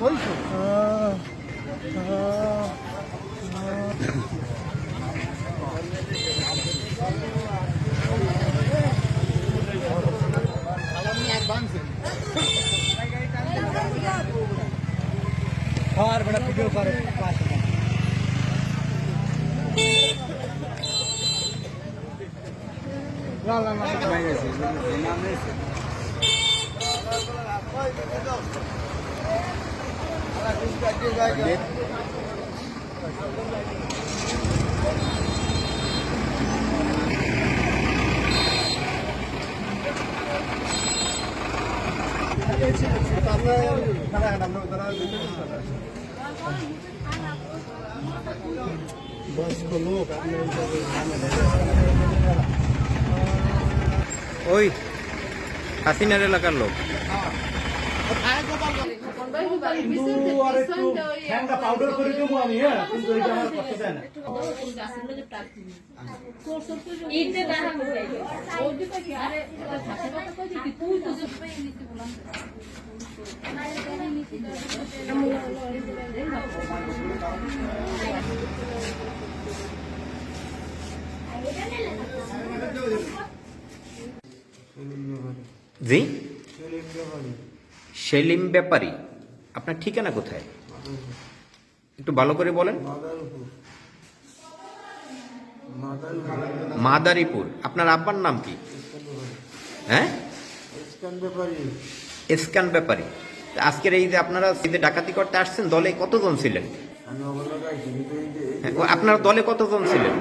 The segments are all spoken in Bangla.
কইছো? আর বড় ভিডিও করে। পাশে না না না। বয়স্ক লোক ওই হাসিনার এলাকার লোক কিন্তু আর একটু ঠান্ডা পাউডার করে দেবো আমি হ্যাঁ কিন্তু এটা আমার করতে দেয় না জি? সেলিম ব্যাপারী আপনার ঠিকানা কোথায়? একটু ভালো করে বলেন। মাদারীপুর। আপনার আব্বার নাম কি? হ্যাঁ? এসকান ব্যাপারী। আজকের এই যে আপনারা ডাকাতি করতে আসছেন দলে কতজন ছিলেন? হ্যাঁ, আপনার দলে কতজন ছিলেন?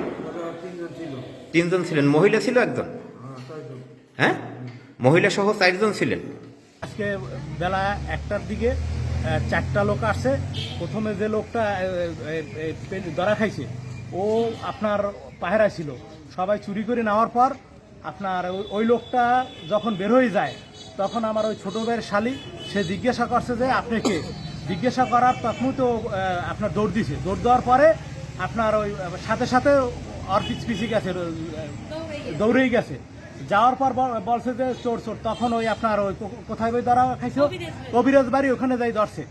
তিনজন ছিলেন মহিলা ছিল একজন? হ্যাঁ? মহিলা সহ চারজন ছিলেন? আজকে বেলা একটার দিকে চারটা লোক আসছে। প্রথমে যে লোকটা ধরা খাইছে, ও আপনার পাহেরা ছিল। সবাই চুরি করে নেওয়ার পর আপনার ওই- লোকটা যখন বের হয়ে যায়, তখন আমার ওই ছোট ভাইয়ের শালি, সে জিজ্ঞাসা করছে যে, আপনি কে? জিজ্ঞাসা করার তখন তো আপনার দৌড় দিছে। দৌড় দেওয়ার পরে আপনার ওই, সাথে সাথে পিছ পিছিয়ে গেছে দৌড়েই গেছে। যাওয়ার পর বলছে যে চোর চোর। তখন ওই আপনার ওই কোথায় ওই ধরা খাইছো? কবিরাজ বাড়ি, ওখানে যাই ধরছে।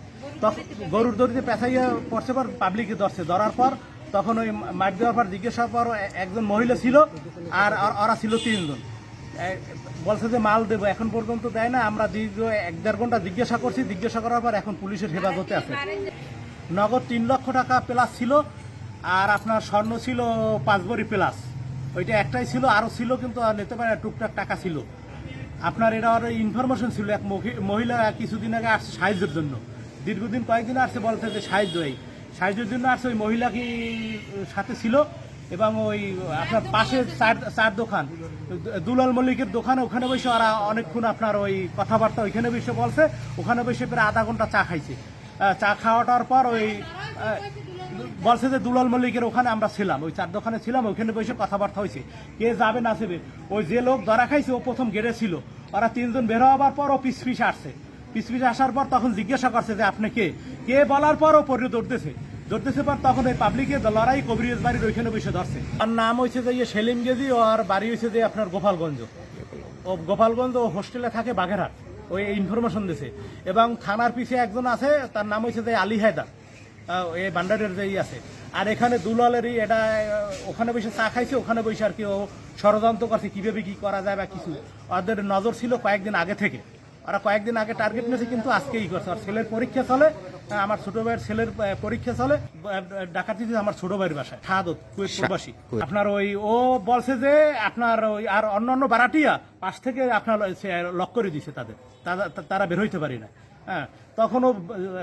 তখন গরুর দড়িতে পেঁচাইয়া পড়ছে পর পাবলিকে ধরছে। ধরার পর তখন ওই মাঠ দেওয়ার পর জিজ্ঞাসার পর একজন মহিলা ছিল আর আর ওরা ছিল তিনজন। বলছে যে মাল দেবো, এখন পর্যন্ত দেয় না। আমরা দীর্ঘ এক দেড় ঘণ্টা জিজ্ঞাসা করছি। জিজ্ঞাসা করার পর এখন পুলিশের হেফাজতে আছে। নগদ তিন লক্ষ টাকা প্লাস ছিল আর আপনার স্বর্ণ ছিল পাঁচ বড়ি প্লাস। ওইটা একটাই ছিল, আরও ছিল কিন্তু নিতে পারে টুকটাক টাকা ছিল। আপনার এটা আর ইনফরমেশন ছিল, এক মহি- মহিলা কিছুদিন আগে আসছে সাহায্যের জন্য। দীর্ঘদিন কয়েকদিন আসছে, বলছে যে সাহায্য এই। সাহায্যের জন্য আসছে ওই মহিলা কি সাথে ছিল? এবং ওই আপনার পাশে চার চার দোকান। দুলাল মল্লিকের দোকানে, ওখানে বসে ওরা অনেকক্ষণ আপনার ওই কথাবার্তা ওইখানে বসে বলছে, ওখানে বসে প্রায় আধা ঘণ্টা চা খাইছে। চা খাওয়াটার পর ওই বলছে যে দুলাল মল্লিকের ওখানে আমরা ছিলাম, ওই চার দোকানে ছিলাম ওখানে বসে কথাবার্তা হয়েছে। কে যাবে না যাবে, ওই যে লোক ধরা খাইছে, ও প্রথম গেড়ে ছিল। ওরা তিনজন বের হওয়ার পর ও পিস পিস আসছে। পিস পিস আসার পর তখন জিজ্ঞাসা করছে যে আপনি কে? কে বলার পর ও পরে দৌড়তেছে দৌড়তেছে পর তখন ওই পাবলিকে লড়াই কবিরাজ বাড়ির ওইখানে বসে ধরছে। আর নাম হয়েছে যে ইয়ে সেলিম গেজি আর বাড়ি হয়েছে যে আপনার গোপালগঞ্জ। ও গোপালগঞ্জ, ও হোস্টেলে থাকে বাঘেরহাট ওই ইনফরমেশন দিছে। এবং থানার পিছে একজন আছে, তার নাম হয়েছে যে আলী হায়দার। এই বান্ডারের যেই আছে। আর এখানে দুলালেরই এটা ওখানে বসে চা খাইছে ওখানে বসে আর কি ও ষড়যন্ত্র করছে কীভাবে কি করা যায় বা কিছু। ওদের নজর ছিল কয়েকদিন আগে থেকে। ওরা কয়েকদিন আগে টার্গেট নিয়েছে কিন্তু আজকেই করছে। আর ছেলের পরীক্ষা চলে আমার ছোট ভাইয়ের ছেলের পরীক্ষা চলে। ডাকাতি আমার ছোট ভাইয়ের বাসায় শাহাদত কুয়েত। প্রবাসী আপনার ওই ও বলছে যে আপনার ওই আর অন্যান্য বারাটিয়া পাশ থেকে আপনার লক করে দিছে তাদের। তারা- তারা বের হইতে পারি না হ্যাঁ তখন ও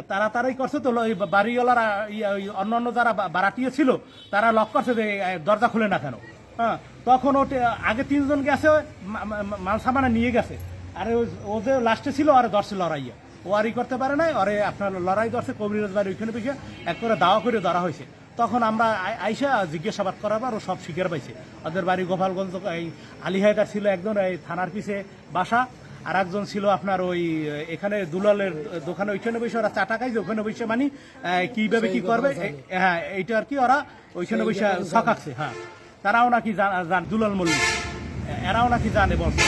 তারা তারাই করছে তো ওই বাড়িওয়ালারা ইয়া, অন্য যারা বা- ছিল তারা লক করছে যে দরজা খুলে না কেন? হ্যাঁ তখন ও আগে তিনজন গেছে মাল সামানা নিয়ে গেছে। আরে ও যে লাস্টে ছিল আরে ধরছে লড়াইয়া। ও আর ই করতে পারে নাই আরে আপনার লড়াই ধরছে কবিরাজ বাড়ি ওইখানে বসে এক করে দাওয়া করে ধরা হয়েছে। তখন আমরা আইসা জিজ্ঞাসাবাদ করার পর ও সব স্বীকার পাইছে। ওদের বাড়ি গোপালগঞ্জ এই আলী হায়দার ছিল একজন এই থানার পিছে বাসা। আর একজন ছিল আপনার ওই এখানে দুলালের দোকানে ওইখানে বসে ওরা চাটা খাইছে ওখানে বসে মানে কীভাবে কি করবে হ্যাঁ এইটা আর কি ওরা ওইখানে বসে সকাচ্ছে হ্যাঁ। তারাও নাকি জান- জান দুলাল মল্লিক। এরাও নাকি জানে বলছে